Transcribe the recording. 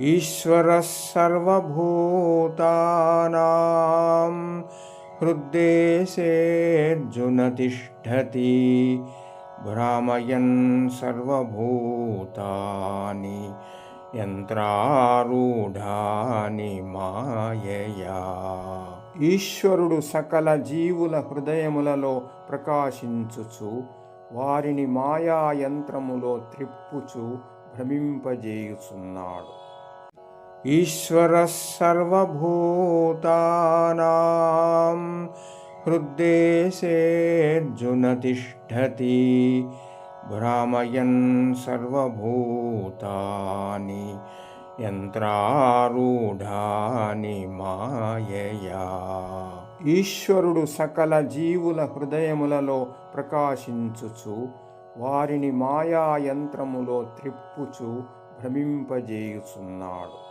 ఈశ్వరः సర్వభూతానాం హృద్దేశేऽర్జున తిష్టతి భ్రామయన్ సర్వభూతాని యంత్రారూఢాని మాయయా ఈశ్వరుడు సకల జీవుల హృదయములలో ప్రకాశించుచు వారిని మాయా యంత్రములో త్రిప్పుచు భ్రమింపజేయుచున్నాడు. ఈశ్వరः సర్వభూతానాం హృద్దేశేऽర్జున తిష్టతి భ్రామయన్ సర్వభూతాని యంత్రారూఢాని మాయయా ఈశ్వరుడు సకల జీవుల హృదయములలో ప్రకాశించుచు వారిని మాయా యంత్రములో త్రిప్పుచు భ్రమింపజేయుచున్నాడు.